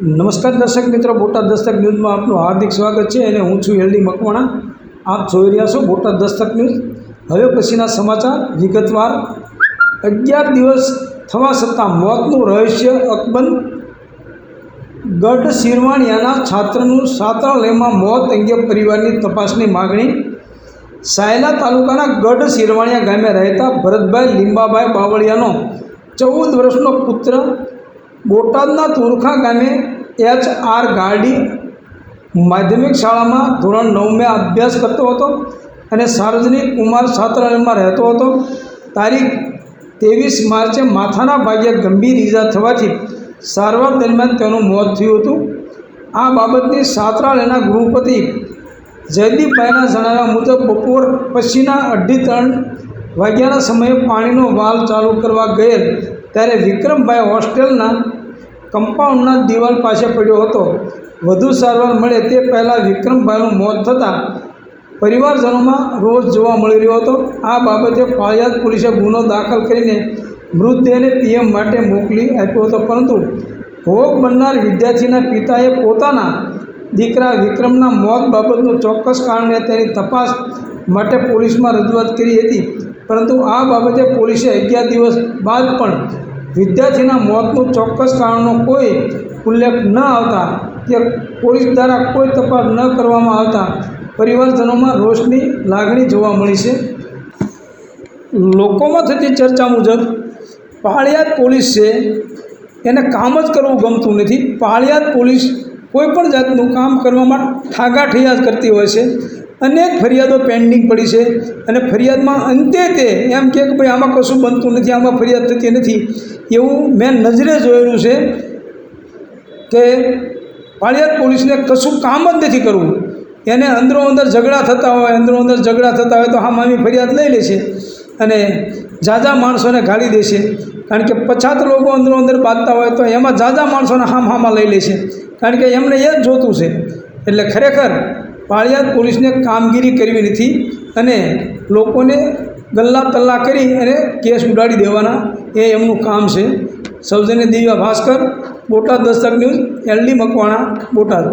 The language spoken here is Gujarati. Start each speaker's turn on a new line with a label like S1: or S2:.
S1: નમસ્કાર દર્શક મિત્રો, બોટાદ દસ્તક ન્યૂઝમાં આપનું હાર્દિક સ્વાગત છે અને હું છું એલડી મકવાણા. આપ જોઈ રહ્યા છો બોટાદ દસ્તક ન્યૂઝ. હવે પછીના સમાચાર વિગતવાર. અગિયાર દિવસ થવા છતાં મોતનું રહસ્ય અકબંધ. ગઢ શિરવાણિયાના છાત્રનું છાત્રાલયમાં મોત અંગે પરિવારની તપાસની માગણી. સાયલા તાલુકાના ગઢ શિરવાણિયા ગામે રહેતા ભરતભાઈ લીંબાભાઈ બાવળિયાનો ચૌદ વર્ષનો પુત્ર બોટાદના તુરખા ગામે એચ આર ગાર્ડી માધ્યમિક શાળામાં ધોરણ નવમાં અભ્યાસ કરતો હતો અને સાર્વજનિક કુમાર છાત્રાલયમાં રહેતો હતો. તારીખ ત્રેવીસ માર્ચે માથાના ભાગે ગંભીર ઈજા થવાથી સારવાર દરમિયાન તેનું મોત થયું હતું. આ બાબતની છાત્રાલયના ગૃહપતિ જયદીપભાઈના જણાવ્યા મુજબ બપોર પછીના અઢી ત્રણ વાગ્યાના સમયે પાણીનો વાલ ચાલુ કરવા ગયેલ ત્યારે વિક્રમભાઈ હોસ્ટેલના કમ્પાઉન્ડના દિવાલ પાસે પડ્યો હતો. વધુ સારવાર મળે તે પહેલાં વિક્રમભાઈનું મોત થતાં પરિવારજનોમાં રોષ જોવા મળી રહ્યો હતો. આ બાબતે ફાળિયાદ પોલીસે ગુનો દાખલ કરીને મૃતદેહને પીએમ માટે મોકલી આપ્યો હતો. પરંતુ ભોગ બનનાર વિદ્યાર્થીના પિતાએ પોતાના દીકરા વિક્રમના મોત બાબતનું ચોક્કસ કારણે તેની તપાસ માટે પોલીસમાં રજૂઆત કરી હતી. પરંતુ આ બાબતે પોલીસે અગિયાર દિવસ બાદ પણ વિદ્યાર્થીના મોતનું ચોક્કસ કારણનો કોઈ ઉલ્લેખ ન આવતા કે પોલીસ દ્વારા કોઈ તપાસ ન કરવામાં આવતા પરિવારજનોમાં રોષની લાગણી જોવા મળી છે. લોકોમાં થતી ચર્ચા મુજબ પાળિયાદ પોલીસ છે. એને કામ જ કરવું ગમતું નથી. પાળિયાદ પોલીસ કોઈ પણ જાતનું કામ કરવામાં ઠાગાઠૈયા જ કરતી હોય છે. અનેક ફરિયાદો પેન્ડિંગ પડી છે. અને ફરિયાદમાં અંતે તે એમ કે ભાઈ આમાં કશું બનતું નથી, આમાં ફરિયાદ થતી નથી. એવું મેં નજરે જોયેલું છે કે પાળિયાદ પોલીસને કશું કામ જ નથી કરવું. એને અંદરો અંદર ઝઘડા થતા હોય, અંદરો અંદર ઝઘડા થતા હોય તો હા મામી ફરિયાદ લઈ લે છે અને ઝાઝા માણસોને ગાળી દે છે. કારણ કે પછાત લોકો અંદરો અંદર બાંધતા હોય તો એમાં ઝાઝા માણસોને હામ હામાં લઈ લે છે. કારણ કે એમને એ જ જોતું છે. એટલે ખરેખર પાળિયાદ પોલીસને કામગીરી કરવી નથી અને લોકોને ગલ્લા તલ્લા કરી અને કેસ ઉડાડી દેવાના એ એમનું કામ છે. સૌજન્ય દિવ્યા ભાસ્કર, બોટાદ દસ્તક ન્યૂઝ, એલડી મકવાણા, બોટાદ.